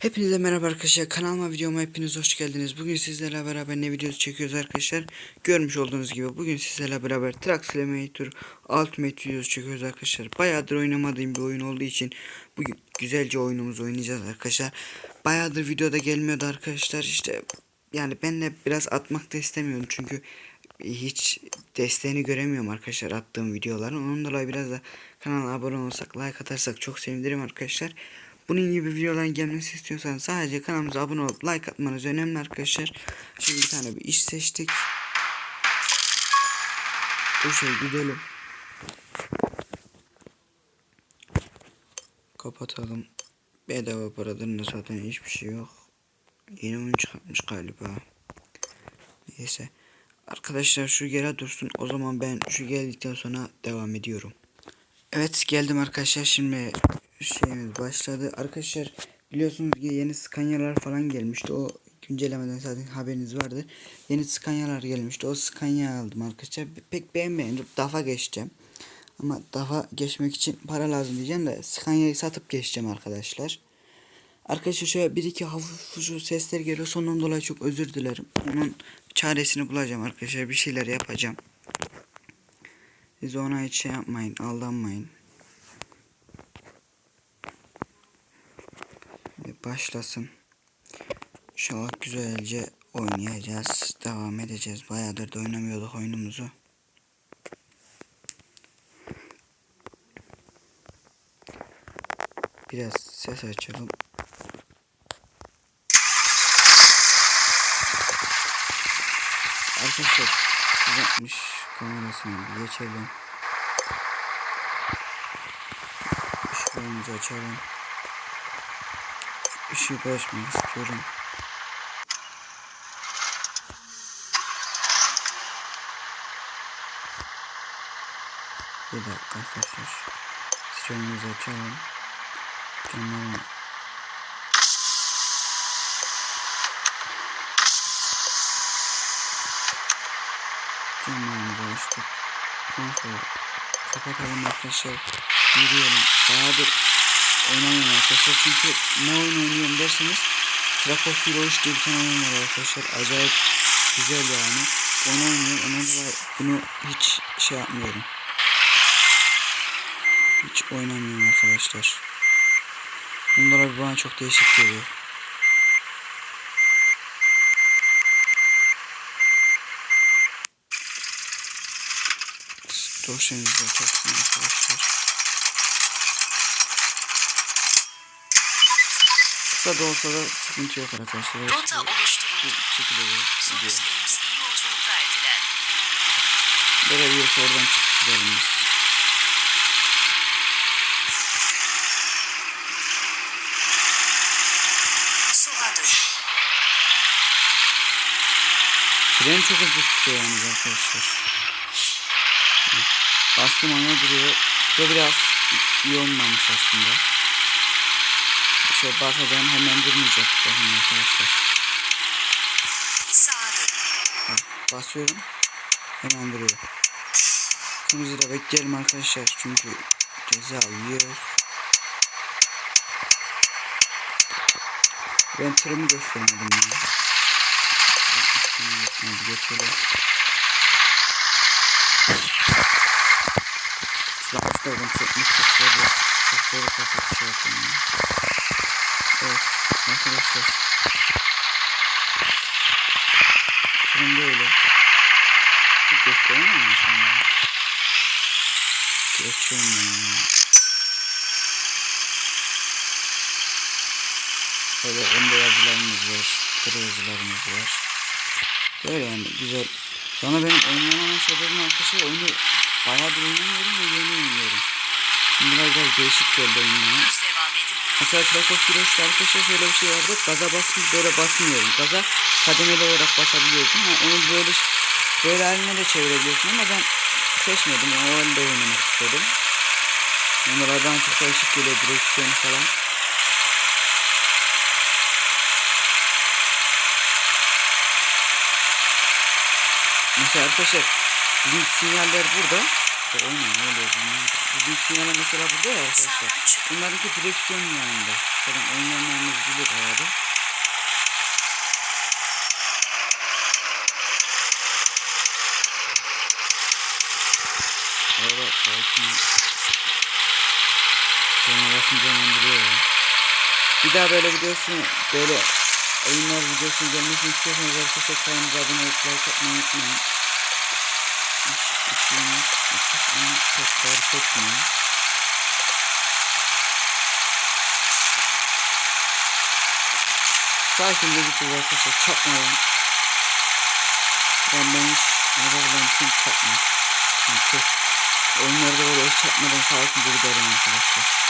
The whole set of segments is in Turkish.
Hepinize merhaba arkadaşlar kanalıma videoma hepiniz hoş geldiniz. Bugün sizlerle beraber ne videosu çekiyoruz arkadaşlar. Görmüş olduğunuz gibi bugün sizlerle beraber Truck Simulator Ultimate videosu çekiyoruz arkadaşlar. Bayağıdır oynamadığım bir oyun olduğu için bugün güzelce oyunumuzu oynayacağız arkadaşlar. Bayağıdır videoda gelmiyordu arkadaşlar işte yani ben de biraz atmak da istemiyorum çünkü hiç desteğini göremiyorum arkadaşlar attığım videoların. Onun dolayı biraz da kanala abone olsak like atarsak çok sevinirim arkadaşlar. Bunun gibi videoların gelmesi istiyorsanız sadece kanalımıza abone olup like atmanız önemli arkadaşlar. Şimdi bir tane bir iş seçtik. Bu şey gidelim. Kapatalım. Bedava paradan da zaten hiçbir şey yok. Yeni oyun çıkartmış galiba. Neyse. Arkadaşlar şu yere dursun. O zaman ben şu geldikten sonra devam ediyorum. Evet geldim arkadaşlar. Şimdi şeyimiz başladı. Arkadaşlar biliyorsunuz ki yeni Scania'lar falan gelmişti. O güncellemeden zaten haberiniz vardı. Yeni Scania'lar gelmişti. O Scania aldım arkadaşlar. Pek beğenmedim. DAF'a geçeceğim. Ama DAF'a geçmek için para lazım diyeceğim de Scania'yı satıp geçeceğim arkadaşlar. Arkadaşlar şöyle bir iki hafif sesler geliyor. Sonundan dolayı çok özür dilerim. Onun çaresini bulacağım arkadaşlar. Bir şeyler yapacağım. Siz ona hiç şey yapmayın. Aldanmayın. Başlasın. İnşallah güzelce oynayacağız. Devam edeceğiz. Bayağıdır da oynamıyorduk oyunumuzu. Biraz ses açalım. Arkadaşlar 360 kamerasını geçelim. Işıklarımızı açalım. Işığı açmak istiyorum. Bir dakika arkadaşlar. Sıçrayımızı açalım. Camları Camlarımızı açtık. Ondan sonra kapatalım arkadaşlar. Yürüyelim. Bayağıdır oynamıyorum arkadaşlar. Çünkü ne oyun oynuyorum derseniz Krakow Heroes diye bir tane oyun var arkadaşlar. Acayip güzel yani. Onu oynuyorum. Ondan dolayı bunu hiç şey yapmıyorum. Hiç oynamıyorum arkadaşlar. Bunlar bana çok değişik geliyor. Dosyamızı açarsın arkadaşlar. Kısa da olsa da sıkıntı yok arkadaşlar. Rota oluşturuldu. Gidiyor. Games iyi yolculuklar diler. Böyle yiyorsa oradan çıkıp gidelim biz. Sola dön. Fren çok hızlı tutuyor yalnız arkadaşlar. Bastım ana duruyor. Bu da biraz iyi olmamış aslında. Şöyle basacağım hemen durmayacak bakın arkadaşlar. Bak, basıyorum. Hemen duruyor. Kırmızı da bekleyelim arkadaşlar çünkü ceza yiyoruz. Ben tırımı göstermedim ya. Geçelim. Uzaklıklardan çekmek çok zor. Çok zor kapat şey yapıyorum ya. Evet arkadaşlar. Tırım böyle. Çok gösteremem mi sana? Geçiyorum ben ya. Böyle önde yazılarımız var. Kıra yazılarımız var. Böyle yani güzel. Sonra benim oynayamama sebebim arkadaşlar oyunu bayağıdır oynamıyorum ve yeni oynuyorum. Bunlar biraz değişik geldi oyunlara. Mesela Krakow Heroes'ta arkadaşlar şöyle bir şey vardı. Gaza basınca böyle basmıyorum. Gaza kademeli olarak basabiliyordum. Ha, onu böyle böyle haline de çevirebiliyorsun ama ben seçmedim. O halde oynamak istedim. Onlara bana çok değişik geliyor direksiyonu falan. Mesela arkadaşlar bizim sinyaller burada. İşte oynan bilmiyorum. da. Bizim sinyaller mesela burada ya arkadaşlar. Bunlarınki direksiyon yanında. Zaten oynayanlarınız bilir herhalde. Araba sakin. Sonra basınca hemen ya. Bir daha böyle videosun böyle oyunlar videosunun gelmesini istiyorsanız arkadaşlar kanalımıza abone olup like atmayı unutmayın. Ama pek tarif etmiyor. Sakince gideceğiz arkadaşlar çarpmadan. Ben ben hiç arabadan kim çarpmıyor. Yani çok oyunlarda böyle hiç çarpmadan sakince giderim arkadaşlar.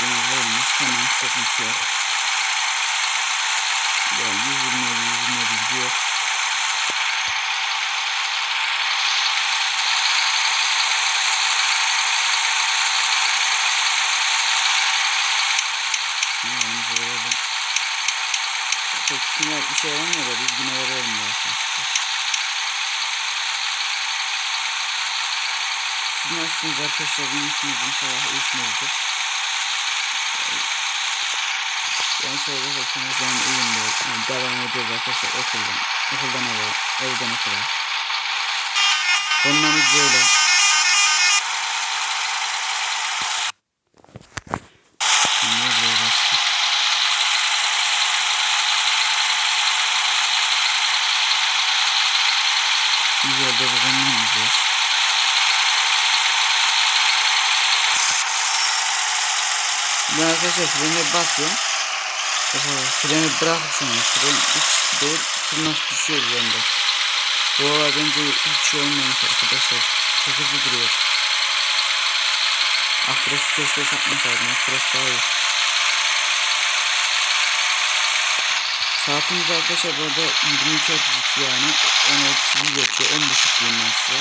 Yazdığımız varmış tamam sıkıntı yok. Yani 127 127 gidiyor. Sinyalimizi verelim. Pek sinyal işe yaramıyor da biz yine verelim arkadaşlar. Siz nasılsınız arkadaşlar? İyi misiniz? İnşallah iyisinizdir. Ben söylerseniz ben iyiyim de yani devam ediyoruz arkadaşlar okuldan. Okuldan eve, evden okula. Konumuz böyle. Niye buraya bastım? Güzel de bir konumuz var. Ben arkadaşlar frene basıyorum. Mesela freni bırakıp sonra fren hiç değil fren düşüyor anda. Bu olay bence hiç iyi olmamış arkadaşlar. Çok hızlı duruyor. Aktresi keşke satmasaydım. Aktres daha iyi. Saatimiz arkadaşlar burada 22.32 yani 16.32 geçiyor. 10.30 diyeyim ben size.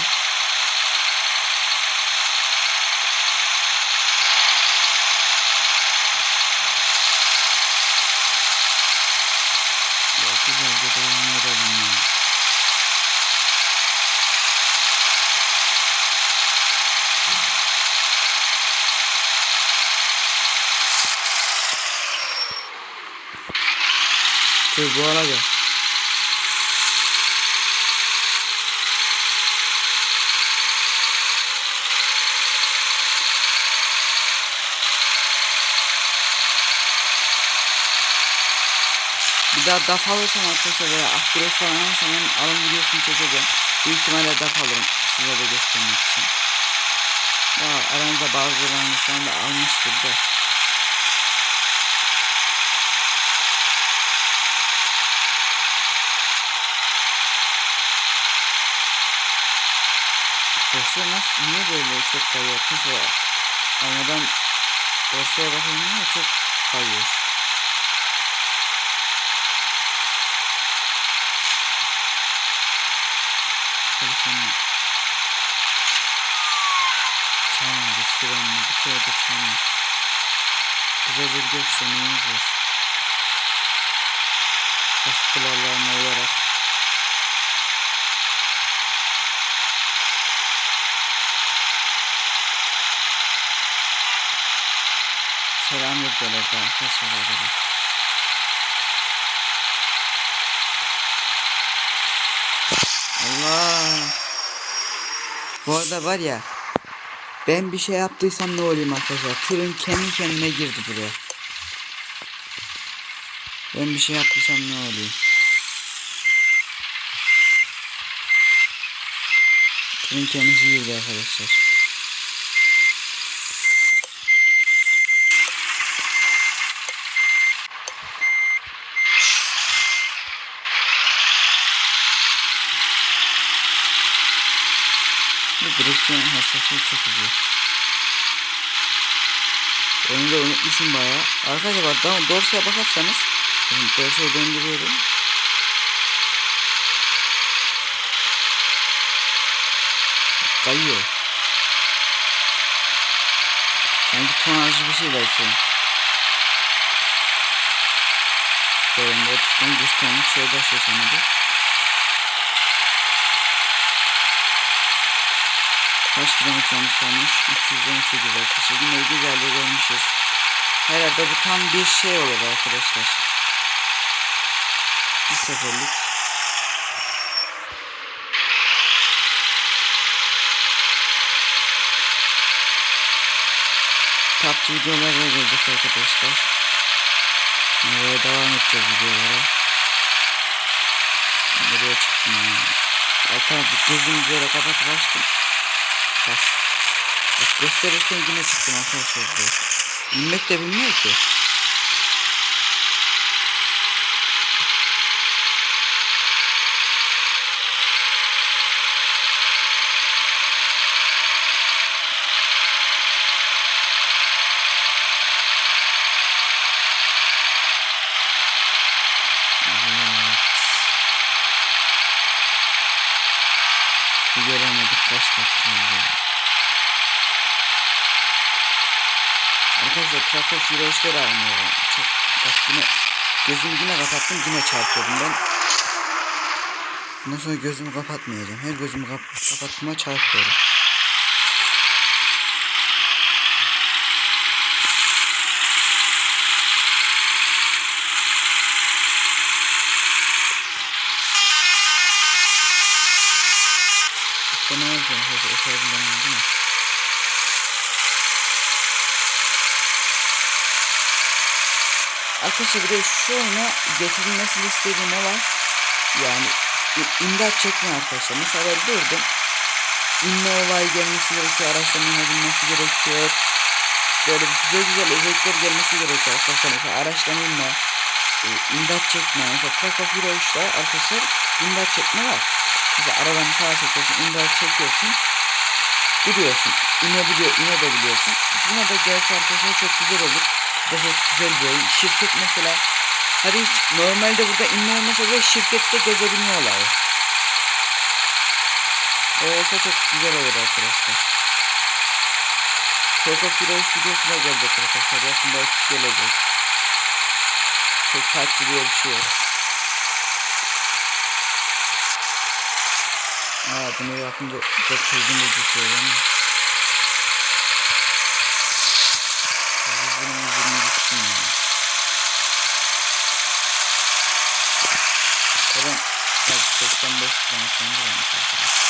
Ya güzelce devam edelim ya. Dur bu arada. Bir daha DAF alırsam arkadaşlar veya Akgros falan alırsam ben alım videosunu çekeceğim. Büyük ihtimalle DAF alırım size de göstermek için. Ya aranızda bazılarını şu anda almıştır da. Borsa nasıl, niye böyle çok kayıyor? Mesela aynadan borsaya bakıyorum ama çok kayıyor. Telefonla çalmadı sürenli bir kere de çalmadı. Güzel bir göstermemiz var. Trafik Arkadaşlar arada. Allah. Bu arada var ya ben bir şey yaptıysam ne olayım arkadaşlar. Tırın kendi kendine girdi buraya. Ben bir şey yaptıysam ne olayım. Tırın kendisi girdi arkadaşlar. Bu hassasiyet çok hızlı. Onu da unutmuşum bayağı. Arkadaşlar bak doğrusuya bakarsanız doğrusuya döndürüyorum. Kayıyor. Sanki tonajlı bir şey belki. Böyle 30 ton 100 tonluk şey taşıyor sanırım. Kaç kilometremiz kalmış? 218 arkadaşlar. Yine güzel de gelmişiz. Herhalde bu tam bir şey olur arkadaşlar. Bir seferlik. PUBG videolarla gelecek arkadaşlar. Nereye devam edeceğiz videolara. Nereye çıktım ya? Altan gözümü böyle kapatıp açtım. Bas. Bak gösterirken yine çıktım arkadaşlar. buraya. İnmek de bilmiyor ki. Evet. Bir göremedik kaç dakika oldu. Krakow Heroes'ları oynuyorum. Çok bak yine gözümü yine kapattım yine çarpıyordum ben. Bundan sonra gözümü kapatmayacağım. Her gözümü kap kapattığıma çarpıyorum. Ne olacak? Hadi okuyabilen değil mi? Arkadaşlar bir de şu oyuna getirilmesini istediğim olay yani imdat çekme arkadaşlar. Mesela durdum. İnme olayı gelmesi gerekiyor. Araçtan inebilmesi gerekiyor. Böyle güzel güzel özellikler gelmesi gerekiyor arkadaşlar. Mesela araçtan inme. E, imdat çekme. Mesela Krakow Hero işte arkadaşlar imdat çekme var. Mesela arabanı sağa çekiyorsun. imdat çekiyorsun. Duruyorsun. İnebiliyor, inebiliyorsun. Buna da gelse arkadaşlar çok güzel olur. Çok güzel bir oyun. Şirket mesela Hadi hiç normalde burada inme olmasa bile şirkette gezebilmiyorlar. O olsa çok güzel olur arkadaşlar. Of Heroes videosuna gelecek arkadaşlar. Yakında açık gelecek. Parça diye bir şey yok. Aa bunu yapınca çok hızlı düşüyor ama. Hızlı hızlı gitsin ya. Tamam. Evet 85 kilometremiz varmış arkadaşlar.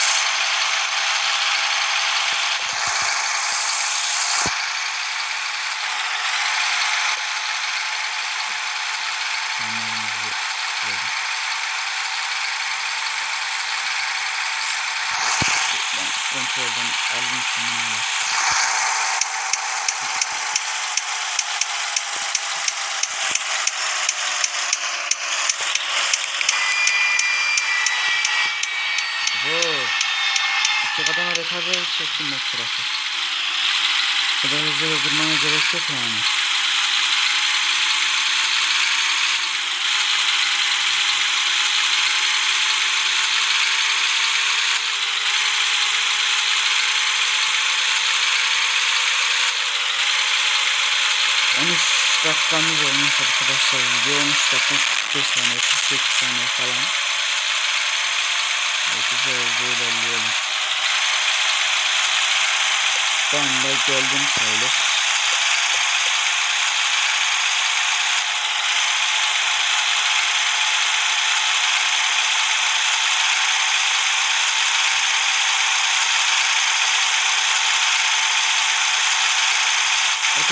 Onlarımızı koyalım. Ben kontrolden kendimi. Oo. İki kademe retarder çektim o tarafı. Bu kadar hızlı durmana gerek yok yani. On üç dakikamız olmuş arkadaşlar. Video 13 dakika 45 saniye 48 saniye falan. Evet, güzel hızlı ilerleyelim. Ben de geldim sayılır.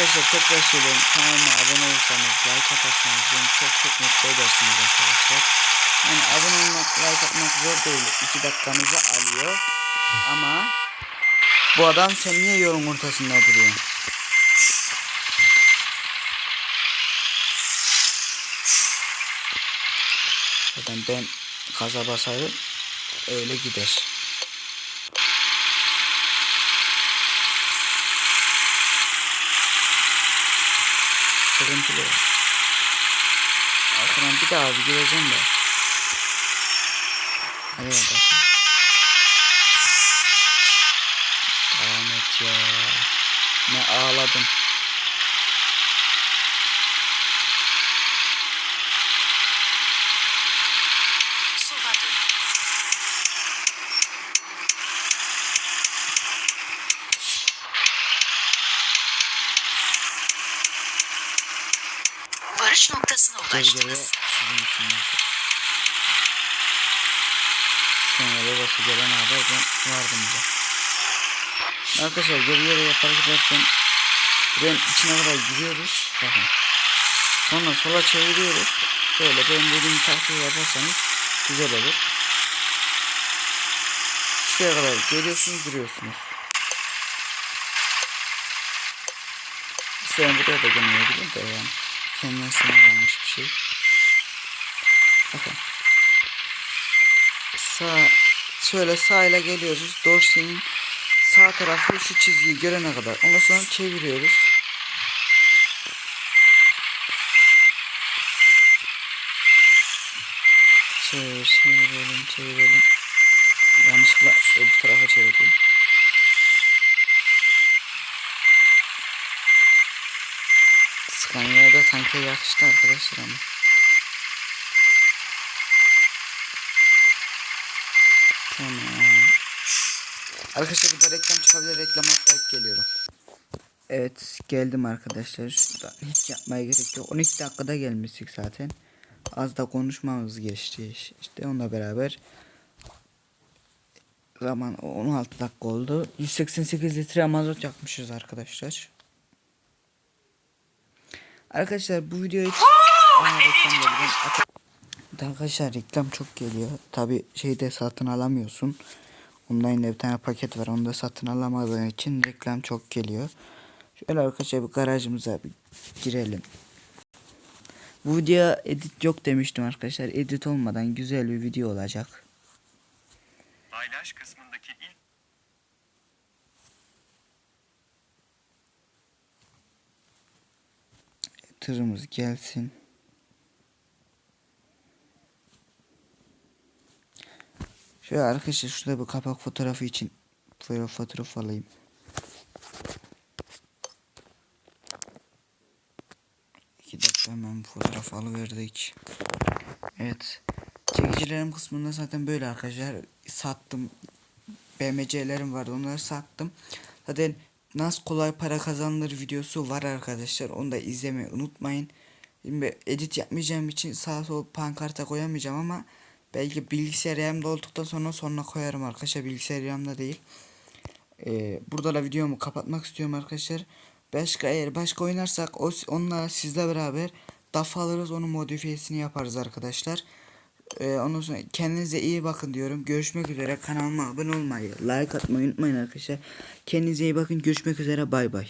Arkadaşlar tekrar söylüyorum kanalıma abone olursanız like atarsanız beni çok çok mutlu edersiniz arkadaşlar. Yani abone olmak like atmak zor değil 2 dakikanızı alıyor ama bu adam sen niye yolun ortasında duruyorsun? Zaten ben gaza basarım öyle gider. Sıkıntılı ya. Arkadan bir daha bir gireceğim de. Hadi arkadaşlar. Devam et ya. Ne ağladım. Sola dön. amaç ulaştınız. sizin içinizdir. Sonra babası gelene kadar ben vardım da. Arkadaşlar geri geriye hareket ederken ben içine kadar giriyoruz. Bakın. Sonra sola çeviriyoruz. Böyle benim dediğim taktiği yaparsanız güzel olur. Şuraya kadar geliyorsunuz duruyorsunuz. Sen buraya da gelmeyebilir de yani. Kendisine kalmış bir şey. Bakın. Sağ şöyle sağ ile geliyoruz. Dorsenin sağ tarafı şu çizgiyi görene kadar. Ondan sonra çeviriyoruz. Çevir, çevirelim, çevirelim. Yanlışlıkla öbür tarafa çevirdim. Scania'da tanke yakıştı arkadaşlar ama. Tamam. Arkadaşlar burada reklam çıkabilir. Reklam atlayıp geliyorum. Evet geldim arkadaşlar. Şurada hiç yapmaya gerek yok. 12 dakikada gelmiştik zaten. Az da konuşmamız geçti. İşte onunla beraber zaman 16 dakika oldu. 188 litre mazot yakmışız arkadaşlar. Arkadaşlar bu at- Arkadaşlar reklam çok geliyor. Tabi şeyde satın alamıyorsun. Online'da bir tane paket var. Onu da satın alamadığın için reklam çok geliyor. Şöyle arkadaşlar bir garajımıza bir girelim. Bu video edit yok demiştim arkadaşlar. Edit olmadan güzel bir video olacak. Paylaş kısmındaki Tırımız gelsin. Şöyle arkadaşlar şurada bir kapak fotoğrafı için fotoğraf alayım. İki dakika hemen fotoğraf alıverdik. Evet. Çekicilerim kısmında zaten böyle arkadaşlar. Sattım. BMC'lerim vardı onları sattım. Zaten nasıl kolay para kazanılır videosu var arkadaşlar. Onu da izlemeyi unutmayın. Şimdi edit yapmayacağım için sağ sol pankarta koyamayacağım ama belki bilgisayar yanımda olduktan sonra sonuna koyarım arkadaşlar. Bilgisayar yanımda değil. Ee, burada da videomu kapatmak istiyorum arkadaşlar. Başka eğer başka oynarsak o onunla sizle beraber DAF alırız onun modifiyesini yaparız arkadaşlar. Ee, ondan sonra kendinize iyi bakın diyorum. Görüşmek üzere. Kanalıma abone olmayı, like atmayı unutmayın arkadaşlar. Kendinize iyi bakın. Görüşmek üzere. Bay bay.